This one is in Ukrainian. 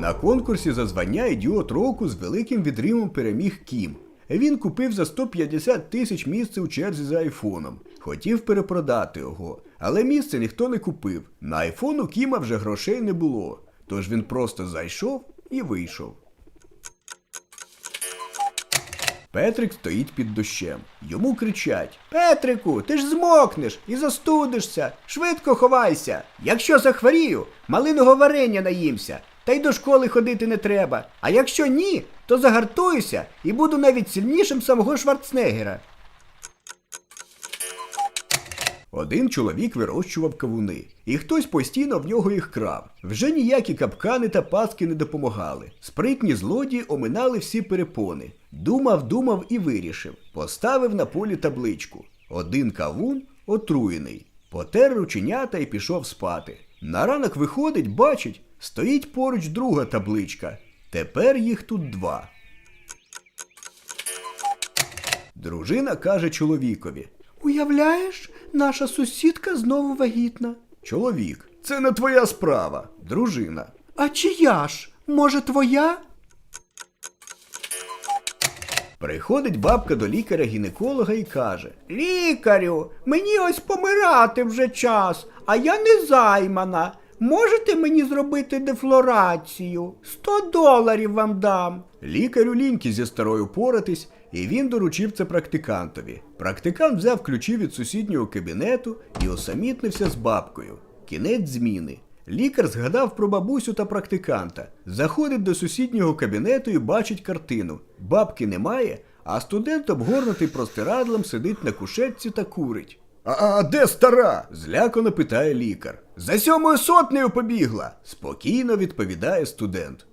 На конкурсі за звання ідіот року з великим відривом переміг Кім. Він купив за 150 тисяч місце у черзі за айфоном. Хотів перепродати його, але місце ніхто не купив. На айфон у Кіма вже грошей не було. Тож він просто зайшов і вийшов. Петрик стоїть під дощем. Йому кричать: Петрику, ти ж змокнеш і застудишся. Швидко ховайся. Якщо захворію, малиного варення наїмся. Та й до школи ходити не треба. А якщо ні, то загартуюся і буду навіть сильнішим самого Шварценеггера. Один чоловік вирощував кавуни, і хтось постійно в нього їх крав. Вже ніякі капкани та паски не допомагали. Спритні злодії оминали всі перепони. Думав, думав і вирішив. Поставив на полі табличку. Один кавун отруєний. Потер рученята і пішов спати. На ранок виходить, бачить, стоїть поруч друга табличка. Тепер їх тут два. Дружина каже чоловікові. Уявляєш, наша сусідка знову вагітна. Чоловік. Це не твоя справа. Дружина. А чия ж? Може, твоя? Приходить бабка до лікаря-гінеколога і каже: Лікарю, мені ось помирати вже час, а я не займана. Можете мені зробити дефлорацію? Сто доларів вам дам. Лікарю ліньки зі старою поратись, і він доручив це практикантові. Практикант взяв ключі від сусіднього кабінету і осамітнився з бабкою. Кінець зміни. Лікар згадав про бабусю та практиканта. Заходить до сусіднього кабінету і бачить картину. Бабки немає, а студент, обгорнутий простирадлом, сидить на кушетці та курить. А, а де стара? злякано питає лікар. За сьомою сотнею побігла, спокійно відповідає студент.